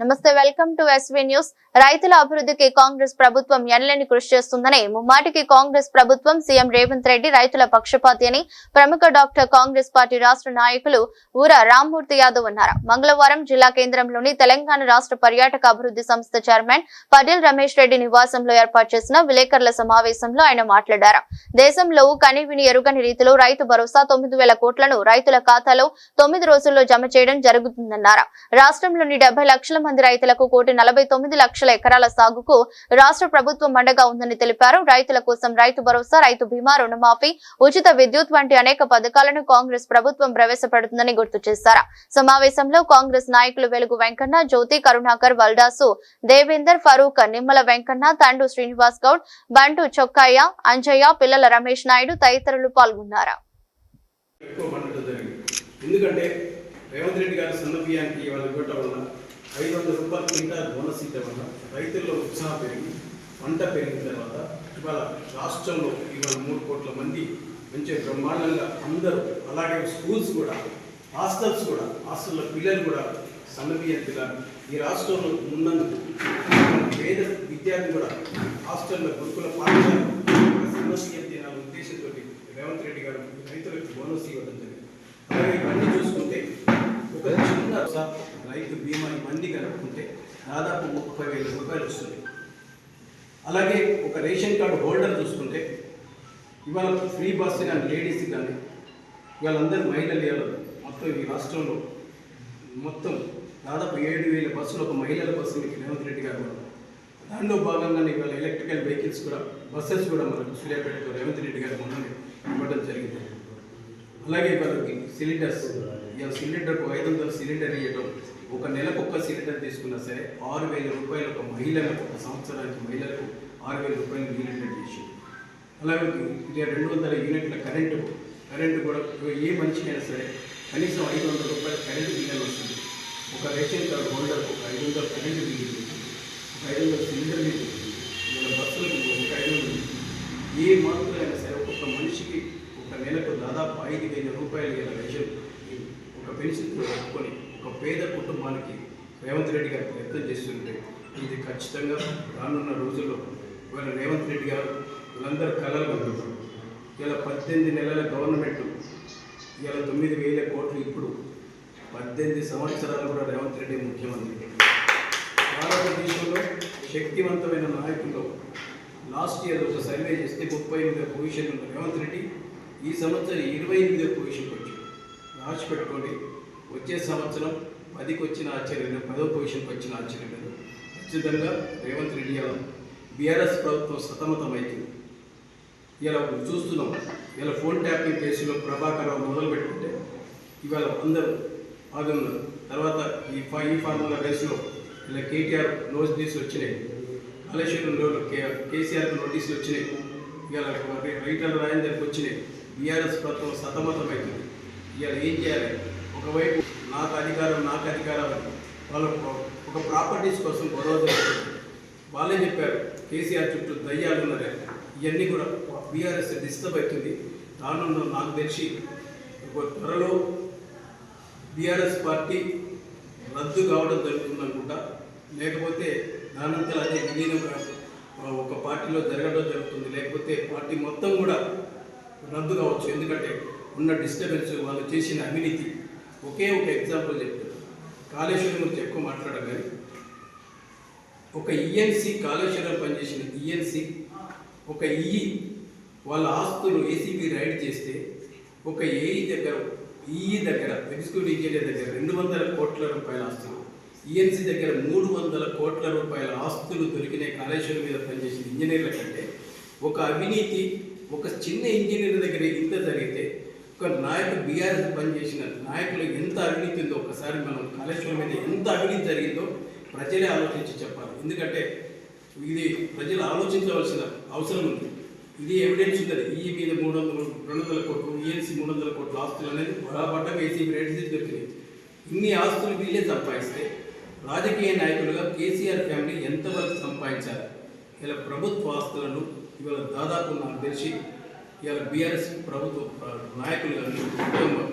నమస్తే welcome to SV news. రైతుల అభివృద్ధికి కాంగ్రెస్ ప్రభుత్వం ఎనలేని కృషి చేస్తుందని ముమ్మాటికి కాంగ్రెస్ ప్రభుత్వం సీఎం రేవంత్ రెడ్డి రైతుల పక్షపాతి అని ప్రముఖ డాక్టర్ కాంగ్రెస్ పార్టీ రాష్ట్ర నాయకులు ఊర రామ్మూర్తి యాదవ్ అన్నారు. మంగళవారం జిల్లా కేంద్రంలోని తెలంగాణ రాష్ట్ర పర్యాటక అభివృద్ధి సంస్థ చైర్మన్ పటేల్ రమేష్ రెడ్డి నివాసంలో ఏర్పాటు చేసిన విలేకరుల సమావేశంలో ఆయన మాట్లాడారు. దేశంలో కనివిని ఎరుగని రీతిలో రైతు భరోసా తొమ్మిది వేల కోట్లను రైతుల ఖాతాలో తొమ్మిది రోజుల్లో జమ చేయడం జరుగుతుందన్నారు. రాష్ట్రంలోని డెబ్బై లక్షల మంది రైతులకు కోటి నలభై తొమ్మిది లక్షల ఎకరాల సాగుకు రాష్ట్ర ప్రభుత్వం మండగా ఉందని తెలిపారు. రైతుల కోసం రైతు భరోసా రైతు బీమా రుణమాఫీ ఉచిత విద్యుత్ వంటి అనేక పథకాలను కాంగ్రెస్ ప్రభుత్వం ప్రవేశపెడుతుందని గుర్తు చేశారు. సమావేశంలో కాంగ్రెస్ నాయకులు వెలుగు వెంకన్న జ్యోతి కరుణాకర్ వల్డాసు దేవేందర్ ఫరూక్ నిమ్మల వెంకన్న తండు శ్రీనివాస్ గౌడ్ బంటు చొక్కయ్య అంజయ్య పిల్లల రమేష్ నాయుడు తదితరులు పాల్గొన్నారు. ఎక్కువ జరిగింది ఎందుకంటే రేవంత్ రెడ్డి గారి సన్న బియ్యానికి ఇవ్వటం వల్ల ఐదు వందల రూపాయలు క్వింటాల్ బోనస్ ఇవ్వడం వల్ల రైతుల్లో ఉత్సాహం పెరిగి పంట పెరిగిన తర్వాత ఇవాళ రాష్ట్రంలో ఇవాళ మూడు కోట్ల మంది మంచి బ్రహ్మాండంగా అందరూ అలాగే స్కూల్స్ కూడా హాస్టల్స్ కూడా హాస్టల్లో పిల్లలు కూడా సన్న ఈ రాష్ట్రంలో ఉన్నందుకు పేద విద్యార్థి కూడా హాస్టల్లో గురుకుల పాఠశాల సమస్య ఉద్దేశంతో రేవంత్ రెడ్డి గారు రైతులకు బోనస్ ఇవ్వడం జరిగింది. అలాగే ఇవన్నీ చూసుకుంటే ఒక చిన్న స- రైతు బీమా ఇవన్నీ కలుపుకుంటే దాదాపు ముప్పై వేల రూపాయలు వస్తుంది. అలాగే ఒక రేషన్ కార్డు హోల్డర్ చూసుకుంటే ఇవాళ ఫ్రీ బస్ కానీ లేడీస్కి కానీ వాళ్ళందరూ మహిళలు ఇవ్వాలి మొత్తం ఈ రాష్ట్రంలో మొత్తం దాదాపు ఏడు వేల బస్సులు ఒక మహిళల బస్సు మీకు రేవంత్ రెడ్డి గారు దానిలో భాగంగానే ఇవాళ ఎలక్ట్రికల్ వెహికల్స్ కూడా బస్సెస్ కూడా మనకు సూర్యాపేటతో రేవంత్ రెడ్డి గారు మొన్న ఇవ్వడం జరిగింది. అలాగే వాళ్ళకి సిలిండర్స్ ఇవాళ సిలిండర్కు ఐదు వందల సిలిండర్ ఇవ్వడం ఒక నెలకు ఒక్క సిలిండర్ తీసుకున్నా సరే ఆరు వేల రూపాయలు ఒక మహిళలకు ఒక సంవత్సరానికి మహిళలకు ఆరు వేల రూపాయలు యూనిట్ చేసి అలాగే ఇక రెండు వందల యూనిట్ల కరెంటు కరెంటు కూడా ఏ మనిషికైనా సరే కనీసం ఐదు వందల రూపాయల కరెంటు బిల్లు వస్తుంది. ఒక రేషన్ కార్డు హోల్డర్కు ఒక ఐదు వందల కరెంటు బిల్లు ఒక ఐదు వందల సిలిండర్ బిల్లు మన బస్సులకు ఒక ఐదు వందలు ఏ మాత్రం అయినా సరే ఒక్కొక్క మనిషికి ఒక నెలకు దాదాపు ఐదు వేల రూపాయలు గల రేషన్ ఒక పెన్షన్ కూడా పేద కుటుంబానికి రేవంత్ రెడ్డి గారు ప్రయత్నం చేస్తుంటే ఇది ఖచ్చితంగా రానున్న రోజుల్లో ఇవాళ రేవంత్ రెడ్డి గారు వీళ్ళందరూ కలలు కంటున్నారు ఇలా పద్దెనిమిది నెలల గవర్నమెంట్ ఇలా తొమ్మిది వేల కోట్లు ఇప్పుడు పద్దెనిమిది సంవత్సరాలు కూడా రేవంత్ రెడ్డి ముఖ్యమంత్రి. భారతదేశంలో శక్తివంతమైన నాయకుల్లో లాస్ట్ ఇయర్ ఒక సర్వే చేస్తే ముప్పై ఎనిమిదో పొజిషన్ ఉన్న రేవంత్ రెడ్డి. ఈ సంవత్సరం ఇరవై ఎనిమిదో పొజిషన్కి వచ్చాడు రాసి పెట్టుకోండి. వచ్చే సంవత్సరం పదికి వచ్చిన ఆశ్చర్యం లేదు, పదో పొజిషన్కి వచ్చిన ఆశ్చర్యం లేదు ఖచ్చితంగా రేవంత్ రెడ్డి గారు బీఆర్ఎస్ ప్రభుత్వం సతమతమైంది. ఇలా చూస్తున్నాం. ఇలా ఫోన్ ట్యాపింగ్ కేసులో ప్రభాకర్ రావు మొదలు పెట్టుకుంటే ఇవాళ అందరూ ఆగున్నారు తర్వాత ఈ ఫా ఈ ఫార్ములా రేసులో ఇలా కేటీఆర్ నోటీసులు వచ్చినాయి. కాళేశ్వరంలో కే నోటీసులు వచ్చినాయి. ఇవాళ రైటర్ రాజేందర్కి వచ్చినాయి. బీఆర్ఎస్ ప్రభుత్వం సతమతమైంది. ఇవాళ ఏం చేయాలి? ఒకవైపు నాకు అధికారం నాకు అధికారం వాళ్ళు వాళ్ళ ఒక ప్రాపర్టీస్ కోసం గొడవ జరుగుతుంది వాళ్ళే చెప్పారు కేసీఆర్ చుట్టూ దయ్యాలు ఉన్నారే ఇవన్నీ కూడా బీఆర్ఎస్ డిస్టర్బ్ అవుతుంది. రానున్న నాకు తెలిసి ఒక త్వరలో బీఆర్ఎస్ పార్టీ రద్దు కావడం జరుగుతుంది అనుకుంటా. లేకపోతే దానంతా అదే విలీనం ఒక పార్టీలో జరగడం జరుగుతుంది. లేకపోతే పార్టీ మొత్తం కూడా రద్దు కావచ్చు. ఎందుకంటే ఉన్న డిస్టర్బెన్స్ వాళ్ళు చేసిన అవినీతి ఒకే ఒక ఎగ్జాంపుల్ చెప్తాను కాళేశ్వరం గురించి ఎక్కువ మాట్లాడడం కానీ ఒక ఈఎన్సి కాళేశ్వరం పనిచేసిన ఈఎన్సి ఒక ఈఈ వాళ్ళ ఆస్తులు ఏసీబీ రైడ్ చేస్తే ఒక ఏఈ దగ్గర ఈఈ దగ్గర ఎగ్జిక్యూటివ్ ఇంజనీర్ దగ్గర రెండు వందల కోట్ల రూపాయల ఆస్తులు ఈఎన్సి దగ్గర మూడు వందల కోట్ల రూపాయల ఆస్తులు దొరికిన కాళేశ్వరం మీద పనిచేసిన ఇంజనీర్ల కంటే. ఒక అవినీతి ఒక చిన్న ఇంజనీర్ దగ్గర ఇంత జరిగితే ఒక నాయకుడు బీఆర్ఎస్ పనిచేసిన నాయకులు ఎంత అవినీతి ఉందో ఒకసారి మనం కాళేశ్వరం మీద ఎంత అవినీతి జరిగిందో ప్రజలే ఆలోచించి చెప్పాలి. ఎందుకంటే ఇది ప్రజలు ఆలోచించవలసిన అవసరం ఉంది. ఇది ఎవిడెన్స్ ఉంటుంది. ఈ మీద మూడు వందల రెండు వందల కోట్లు ఈఎన్సీ మూడు వందల కోట్లు ఆస్తులు అనేది బలపడ్డం ఏసీబీ రేట్స్ దొరికినాయి. ఇన్ని ఆస్తులు వీళ్ళే సంపాదిస్తే రాజకీయ నాయకులుగా కేసీఆర్ ఫ్యామిలీ ఎంతవరకు సంపాదించాలి? ఇలా ప్రభుత్వ ఆస్తులను ఇవాళ దాదాపు నాకు తెలిసి ఇవాళ బీఆర్ఎస్ ప్రభుత్వ నాయకులు కానీ కుటుంబం